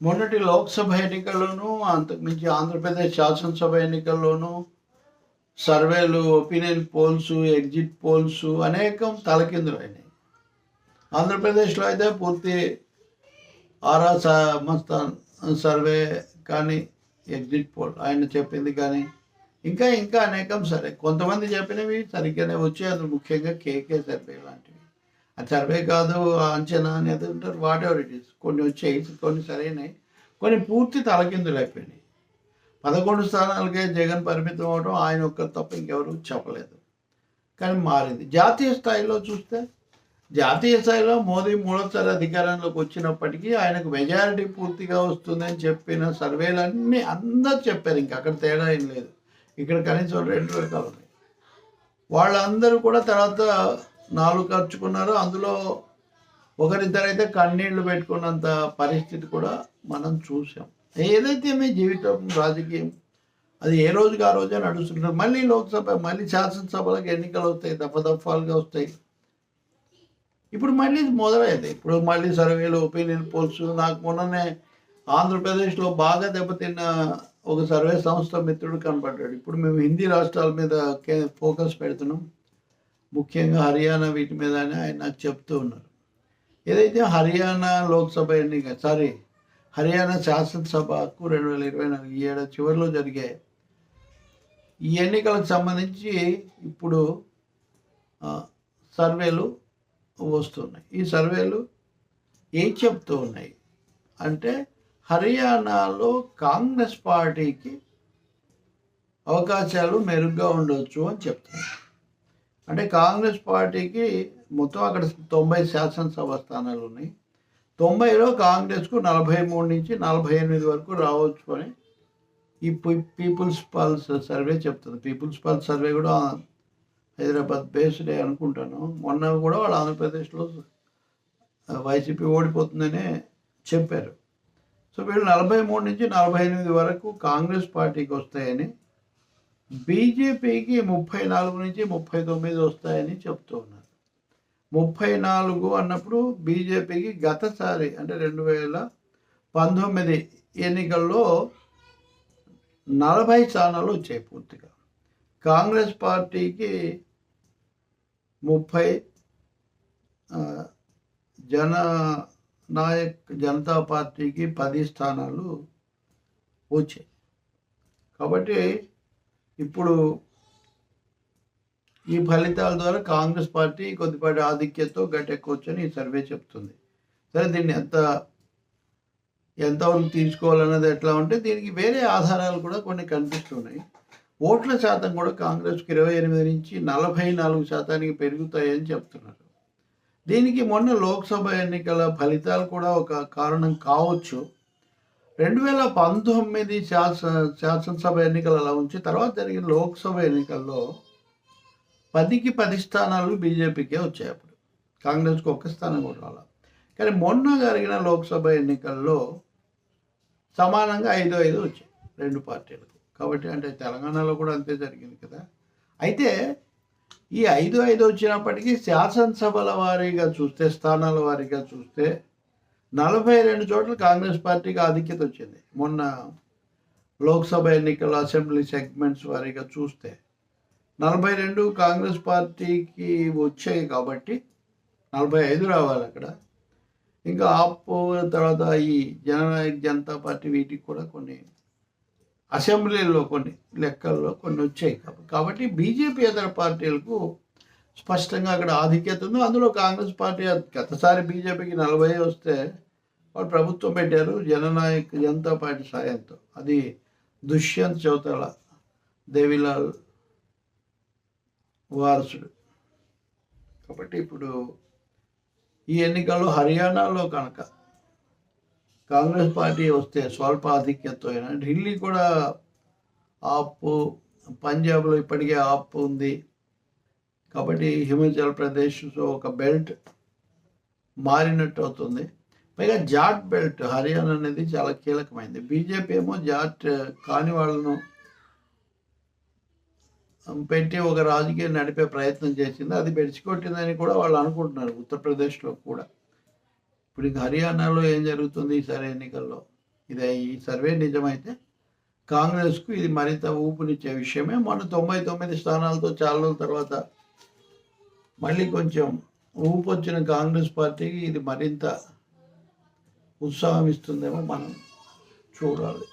మొన్నటి లోక్సభ ఎన్నికల్లోనూ అంతకుమించి ఆంధ్రప్రదేశ్ శాసనసభ ఎన్నికల్లోనూ సర్వేలు ఒపీనియన్ పోల్స్ ఎగ్జిట్ పోల్స్ అనేకం తలకిందులైనాయి ఆంధ్రప్రదేశ్లో అయితే పూర్తి ఆరా స- మస్తాన్ సర్వే కానీ ఎగ్జిట్ పోల్ ఆయన చెప్పింది కానీ ఇంకా ఇంకా అనేకం సరే. కొంతమంది చెప్పినవి సరిగ్గానే వచ్చి అందులో ముఖ్యంగా కేకే సర్వే లాంటివి. ఆ సర్వే కాదు అంచనా అనేది ఉంటారు వాట్ ఎవర్ ఇట్ ఈస్ కొన్ని వచ్చాయి కొన్ని సరైనవి. కొన్ని పూర్తి తలకిందులు అయిపోయినాయి. పదకొండు స్థానాలకే జగన్ పరిమితం అవడం ఆయన ఒక్క తప్ప ఇంకెవరు చెప్పలేదు. కానీ మారింది. జాతీయ స్థాయిలో చూస్తే జాతీయ స్థాయిలో మోదీ మూడోసారి అధికారంలోకి వచ్చినప్పటికీ ఆయనకు మెజారిటీ పూర్తిగా వస్తుందని చెప్పిన సర్వేలన్నీ అందరూ చెప్పారు. ఇంకా అక్కడ తేడా ఏం లేదు. ఇక్కడ కనీసం రెండు రకాలు ఉన్నాయి. వాళ్ళందరూ కూడా తర్వాత నాలుగు ఖర్చుకున్నారు అందులో ఒకరిద్దరైతే కన్నీళ్ళు పెట్టుకున్నంత పరిస్థితి కూడా మనం చూసాం ఏదైతే మీ జీవితం రాజకీయం అది ఏ రోజుకి ఆ రోజే నడుస్తుంటారు మళ్ళీ లోక్సభ మళ్ళీ శాసనసభలకు ఎన్నికలు వస్తాయి దఫదఫాలుగా వస్తాయి. ఇప్పుడు మళ్ళీ మొదలైంది. ఇప్పుడు మళ్ళీ సర్వేలు ఒపీనియన్ పోల్స్ నాకు మొన్ననే ఆంధ్రప్రదేశ్లో బాగా దెబ్బతిన్న ఒక సర్వే సంస్థ మిత్రుడు కనబడ్డాడు. ఇప్పుడు మేము హిందీ రాష్ట్రాల మీద ఫోకస్ పెడుతున్నాం. ముఖ్యంగా హర్యానా వీటి మీద అని ఆయన నాకు చెప్తూ ఉన్నారు. ఏదైతే హర్యానా లోక్సభ ఎన్నిక సారీ హర్యానా శాసనసభకు రెండు వేల ఇరవై నాలుగు ఈ ఏడాది చివరిలో జరిగే ఈ ఎన్నికలకు సంబంధించి ఇప్పుడు సర్వేలు వస్తున్నాయి. ఈ సర్వేలు ఏం చెప్తూ ఉన్నాయి? అంటే హర్యానాలో కాంగ్రెస్ పార్టీకి అవకాశాలు మెరుగ్గా ఉండొచ్చు అని చెప్తున్నారు. అంటే కాంగ్రెస్ పార్టీకి మొత్తం అక్కడ తొంభై శాసనసభ స్థానాలు ఉన్నాయి. తొంభైలో కాంగ్రెస్కు నలభై మూడు నుంచి నలభై ఎనిమిది వరకు రావచ్చు అని ఈ పీపుల్స్ పల్స్ సర్వే చెప్తుంది. పీపుల్స్ పల్స్ సర్వే కూడా హైదరాబాద్ బేస్డే అనుకుంటాను. మొన్న కూడా వాళ్ళు ఆంధ్రప్రదేశ్లో వైసీపీ ఓడిపోతుందనే చెప్పారు. సో వీళ్ళు నలభై మూడు నుంచి నలభై ఎనిమిది వరకు కాంగ్రెస్ పార్టీకి వస్తాయని బీజేపీకి ముప్పై నాలుగు నుంచి ముప్పై తొమ్మిది వస్తాయని చెప్తూ ఉన్నారు. ముప్పై నాలుగు అన్నప్పుడు బీజేపీకి గతసారి అంటే రెండు వేల పంతొమ్మిది ఎన్నికల్లో నలభై స్థానాలు వచ్చాయి పూర్తిగా. కాంగ్రెస్ పార్టీకి ముప్పై జన నాయక్ జనతా పార్టీకి పది స్థానాలు వచ్చాయి. కాబట్టి ఇప్పుడు ఈ ఫలితాల ద్వారా కాంగ్రెస్ పార్టీ కొద్దిపాటి ఆధిక్యతతో గట్టెక్కవచ్చని ఈ సర్వే చెప్తుంది. సరే దీన్ని ఎంత ఎంతవరకు తీసుకోవాలన్నది ఎట్లా ఉంటే దీనికి వేరే ఆధారాలు కూడా కొన్ని కనిపిస్తున్నాయి. ఓట్ల శాతం కూడా కాంగ్రెస్కి ఇరవై ఎనిమిది నుంచి నలభై నాలుగు శాతానికి పెరుగుతాయని చెప్తున్నారు. దీనికి మొన్న లోక్సభ ఎన్నికల ఫలితాలు కూడా ఒక కారణం కావచ్చు. రెండు వేల పంతొమ్మిది శాసన శాసనసభ ఎన్నికలు అలా ఉంచి తర్వాత జరిగిన లోక్సభ ఎన్నికల్లో పదికి పది స్థానాలు బీజేపీకే వచ్చాయి అప్పుడు. కాంగ్రెస్కి ఒక్క స్థానం కూడా రాల. కానీ మొన్న జరిగిన లోక్సభ ఎన్నికల్లో సమానంగా ఐదు ఐదు వచ్చాయి రెండు పార్టీలకు. కాబట్టి అంటే తెలంగాణలో కూడా అంతే జరిగింది కదా. అయితే ఈ ఐదు ఐదు వచ్చినప్పటికీ శాసనసభల వారీగా చూస్తే స్థానాల వారీగా చూస్తే నలభై రెండు చోట్ల కాంగ్రెస్ పార్టీకి ఆధిక్యత వచ్చింది. మొన్న లోక్సభ ఎన్నికల అసెంబ్లీ సెగ్మెంట్స్ వారీగా చూస్తే నలభై రెండు కాంగ్రెస్ పార్టీకి వచ్చాయి కాబట్టి నలభై ఐదు రావాలి అక్కడ. ఇంకా ఆప్ తర్వాత ఈ జననాయక్ జనతా పార్టీ వీటికి కూడా కొన్ని అసెంబ్లీలో కొన్ని లెక్కల్లో కొన్ని వచ్చాయి కాబట్టి బీజేపీ ఇతర పార్టీలకు స్పష్టంగా అక్కడ ఆధిక్యత ఉంది. అందులో కాంగ్రెస్ పార్టీ గతసారి బీజేపీకి నలభై వస్తే వాళ్ళు ప్రభుత్వం పెట్టారు జననాయక్ జనతా పార్టీ సాయంతో. అది దుష్యంత్ చౌతాల దేవిలాల్ వారసుడు. కాబట్టి ఇప్పుడు ఈ ఎన్నికల్లో హర్యానాలో కనుక కాంగ్రెస్ పార్టీ వస్తే స్వల్ప ఆధిక్యతతో అయినా ఢిల్లీ కూడా ఆప్ పంజాబ్లో ఇప్పటికే ఆప్ ఉంది. కాబట్టి హిమాచల్ ప్రదేశ్ ఒక బెల్ట్ మారినట్టు అవుతుంది. పైగా జాట్ బెల్ట్ హర్యానా అనేది చాలా కీలకమైంది. బీజేపీ ఏమో జాట్ కాని వాళ్ళను పెట్టి ఒక రాజకీయం నడిపే ప్రయత్నం చేసింది. అది బెడిచికొట్టిందని కూడా వాళ్ళు అనుకుంటున్నారు ఉత్తరప్రదేశ్లో కూడా. ఇప్పుడు ఇంక హర్యానాలో ఏం జరుగుతుంది ఈసారి ఎన్నికల్లో? ఇది ఈ సర్వే నిజమైతే కాంగ్రెస్కు ఇది మరింత ఊపునిచ్చే విషయమే. మొన్న తొంభై తొమ్మిది స్థానాలతో చాలా రోజుల తర్వాత మళ్ళీ కొంచెం ఊపు వచ్చిన కాంగ్రెస్ పార్టీకి ఇది మరింత ఉత్సాహం ఇస్తుందేమో మనం చూడాలి.